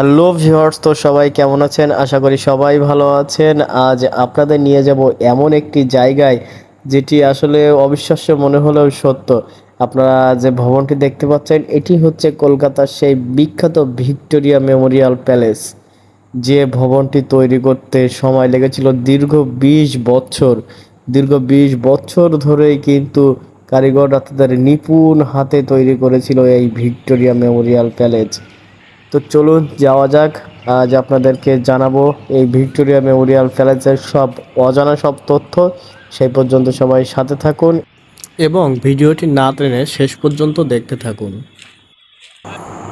Hello viewers, তো সবাই কেমন আছেন? আশা করি সবাই ভালো আছেন। আজ আপনাদের নিয়ে যাব এমন একটি জায়গায় যেটি আসলে অবিশ্বাস্য মনে হলেও সত্য। আপনারা যে ভবনটি দেখতে পাচ্ছেন, এটি হচ্ছে কলকাতার সেই বিখ্যাত ভিক্টোরিয়া মেমোরিয়াল প্যালেস, যে ভবনটি তৈরি করতে সময় লেগেছিল দীর্ঘ বিশ বছর। দীর্ঘ বিশ বছর ধরেই কিন্তু কারিগররা তাদের নিপুণ হাতে তৈরি করেছিল এই ভিক্টোরিয়া মেমোরিয়াল প্যালেস। তো চলুন যাওয়া যাক। আজ আপনাদেরকে জানাব এই ভিক্টোরিয়া মেমোরিয়াল প্যালেসের সব অজানা সব তথ্য। সেই পর্যন্ত সবাই সাথে থাকুন এবং ভিডিওটি না টেনে শেষ পর্যন্ত দেখতে থাকুন।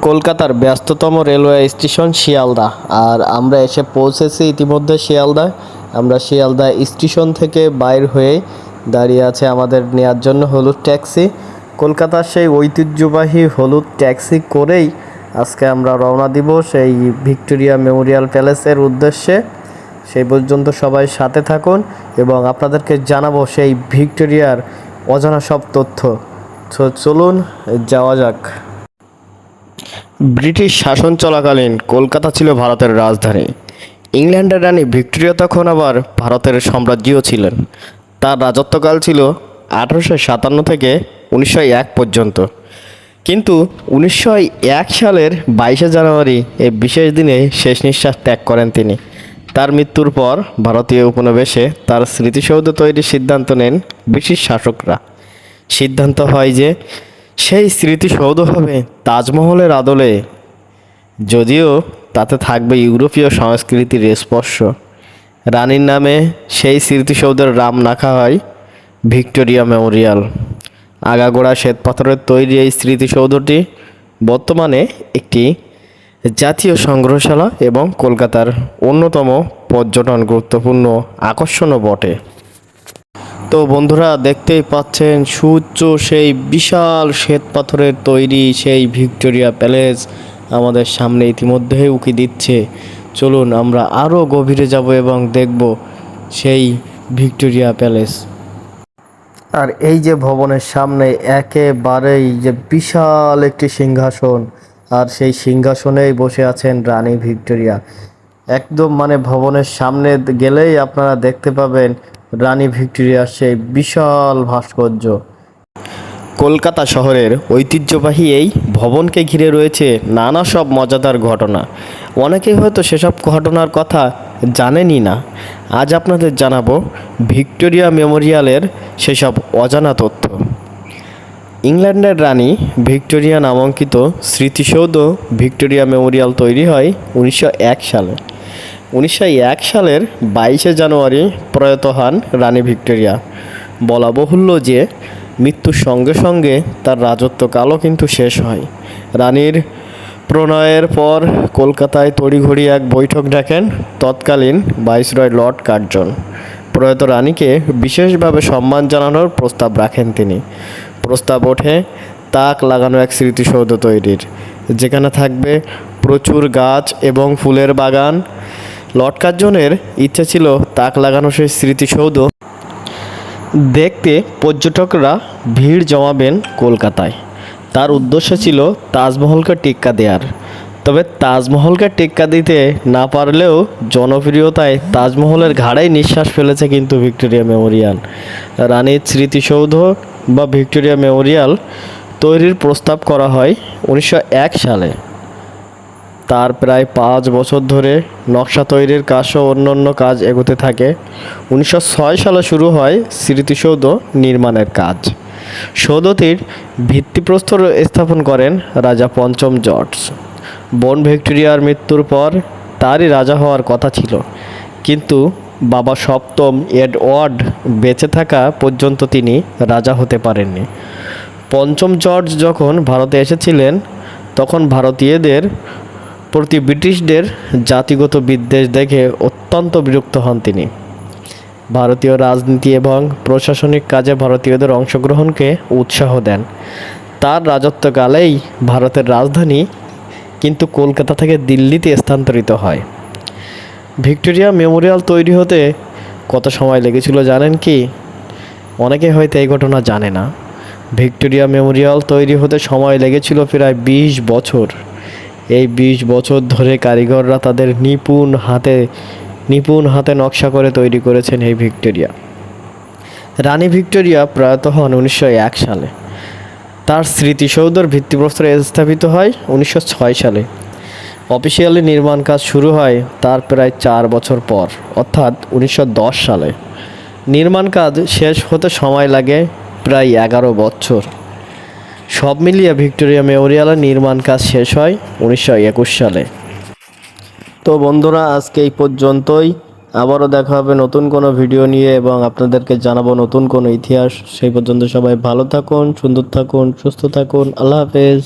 কলকাতার ব্যস্ততম রেলওয়ে স্টেশন শিয়ালদা। আর আমরা এসে পৌঁছেছি ইতিমধ্যে শিয়ালদা। আমরা শিয়ালদা স্টেশন থেকে বাইর হয়ে দাঁড়িয়ে আছে আমাদের নেওয়ার জন্য হলুদ ট্যাক্সি। কলকাতার সেই ঐতিহ্যবাহী হলুদ ট্যাক্সি করেই আজকে আমরা রওনা দিব সেই ভিক্টোরিয়া মেমোরিয়াল প্যালেসের উদ্দেশ্যে। সেই পর্যন্ত সবাই সাথে থাকুন এবং আপনাদেরকে জানাব সেই ভিক্টোরিয়ার অজানা সব তথ্য। চলুন, যাওয়া যাক। ব্রিটিশ শাসন চলাকালীন কলকাতা ছিল ভারতের রাজধানী। ইংল্যান্ডের রানী ভিক্টোরিয়া তখন আবার ভারতের সাম্রাজ্যও ছিলেন। তার রাজত্বকাল ছিল আঠারোশো সাতান্ন থেকে উনিশশো এক পর্যন্ত। কিন্তু উনিশশো এক সালের বাইশে জানুয়ারি এই বিশেষ দিনে শেষ নিঃশ্বাস ত্যাগ করেন তিনি। তার মৃত্যুর পর ভারতীয় উপনিবেশে তার স্মৃতিসৌধ তৈরির সিদ্ধান্ত নেন ব্রিটিশ শাসকরা। সিদ্ধান্ত হয় যে সেই স্মৃতিসৌধ হবে তাজমহলের আদলে, যদিও তাতে থাকবে ইউরোপীয় সংস্কৃতির স্পর্শ। রানীর নামে সেই স্মৃতিসৌধের রাম রাখা হয় ভিক্টোরিয়া মেমোরিয়াল। আগাগোড়া শ্বেতপাথরের তৈরি এই স্মৃতিসৌধটি বর্তমানে একটি জাতীয় সংগ্রহশালা এবং কলকাতার অন্যতম পর্যটন গুরুত্বপূর্ণ আকর্ষণও বটে। তো বন্ধুরা, দেখতেই পাচ্ছেন সুউচ্চ সেই বিশাল শ্বেতপাথরের তৈরি সেই ভিক্টোরিয়া প্যালেস আমাদের সামনে ইতিমধ্যেই উকি দিচ্ছে। চলুন আমরা আরও গভীরে যাব এবং দেখব সেই ভিক্টোরিয়া প্যালেস। আর এই যে ভবনের সামনে একেবারেই যে বিশাল একটি সিংহাসন, আর সেই সিংহাসনেই বসে আছেন রানী ভিক্টোরিয়া। একদম মানে ভবনের সামনে গেলেই আপনারা দেখতে পাবেন রানী ভিক্টোরিয়ার সেই বিশাল ভাস্কর্য। কলকাতা শহরের ঐতিহ্যবাহী এই ভবনকে ঘিরে রয়েছে নানা সব মজাদার ঘটনা। অনেকেই হয়তো সেসব ঘটনার কথা জানেনই না। আজ আপনাদের জানাব ভিক্টোরিয়া মেমোরিয়ালের সেসব অজানা তথ্য। ইংল্যান্ডের রানী ভিক্টোরিয়া নামাঙ্কিত স্মৃতিসৌধ ভিক্টোরিয়া মেমোরিয়াল তৈরি হয় উনিশশো এক সালে। উনিশশো এক সালের বাইশে জানুয়ারি প্রয়াত হন রানী ভিক্টোরিয়া। বলা বহুল্য যে মৃত্যুর সঙ্গে সঙ্গে তার রাজত্বকালও কিন্তু শেষ হয়। রানীর প্রণয়ের পর কলকাতায় তড়িঘড়ি এক বৈঠক ডাকেন তৎকালীন ভাইসরয় লর্ড কার্জন। প্রয়াত রানীকে বিশেষভাবে সম্মান জানানোর প্রস্তাব রাখেন তিনি। প্রস্তাব ওঠে, তাক লাগানো এক স্মৃতিসৌধ তৈরির, যেখানে থাকবে প্রচুর গাছ এবং ফুলের বাগান। লর্ড কার্জনের ইচ্ছা ছিল তাক লাগানো সেই স্মৃতিসৌধ। দেখতে পর্যটকরা ভিড় জমাবেন কলকাতায়। তার উদ্দেশ্য ছিল তাজমহলকে টিক্কা দেওয়ার তবে তাজমহলকে টেক্কা দিতে না পারলেও জনপ্রিয়তায় তাজমহলের ঘাড়েই নিঃশ্বাস ফেলেছে কিন্তু ভিক্টোরিয়া মেমোরিয়াল। রানীর স্মৃতিসৌধ বা ভিক্টোরিয়া মেমোরিয়াল তৈরির প্রস্তাব করা হয় উনিশশো এক সালে। তার প্রায় পাঁচ বছর ধরে নকশা তৈরির কাজ সহ অন্যান্য কাজ এগোতে থাকে। উনিশশো ছয় সালে শুরু হয় স্মৃতিসৌধ নির্মাণের কাজ। সৌধটির ভিত্তিপ্রস্তর স্থাপন করেন রাজা পঞ্চম জর্জ। বন ভিক্টোরিয়ার মৃত্যুর পর তারই রাজা হওয়ার কথা ছিল। কিন্তু বাবা সপ্তম এডওয়ার্ড বেঁচে থাকা পর্যন্ত তিনি রাজা হতে পারেননি। পঞ্চম জর্জ যখন ভারতে এসেছিলেন, তখন ভারতীয়দের প্রতি ব্রিটিশদের জাতিগত বিদ্বেষ দেখে অত্যন্ত বিরক্ত হন তিনি। ভারতীয় রাজনীতি এবং প্রশাসনিক কাজে ভারতীয়দের অংশগ্রহণকে উৎসাহ দেন। তার রাজত্বকালেই ভারতের রাজধানী কিন্তু কলকাতা থেকে দিল্লিতে স্থানান্তরিত হয়। ভিক্টোরিয়া মেমোরিয়াল তৈরি হতে কত সময় লেগেছিল জানেন কি? অনেকে হয়তো এই ঘটনা জানে না। ভিক্টোরিয়া মেমোরিয়াল তৈরি হতে সময় লেগেছিল প্রায় বিশ বছর। এই বিশ বছর ধরে কারিগররা তাদের নিপুণ হাতে নিপুণ হাতে নকশা করে তৈরি করেছেন এই ভিক্টোরিয়া। রানী ভিক্টোরিয়া প্রয়াত হন উনিশশো এক সালে। তার স্মৃতিসৌধর ভিত্তিপ্রস্তর স্থাপিত হয় উনিশশো ছয় সালে। অফিসিয়ালি নির্মাণ কাজ শুরু হয় তার প্রায় চার বছর পর, অর্থাৎ উনিশশো দশ সালে। নির্মাণ কাজ শেষ হতে সময় লাগে প্রায় এগারো বছর। সব মিলিয়ে ভিক্টোরিয়া মেমোরিয়ালের নির্মাণ কাজ শেষ হয় উনিশশো একুশ সালে। তো বন্ধুরা, আজকে এই পর্যন্তই। আবারও দেখা হবে নতুন কোনো ভিডিও নিয়ে এবং আপনাদেরকে জানাব নতুন কোনো ইতিহাস। সেই পর্যন্ত সবাই ভালো থাকুন, সুন্দর থাকুন, সুস্থ থাকুন। আল্লাহ হাফেজ।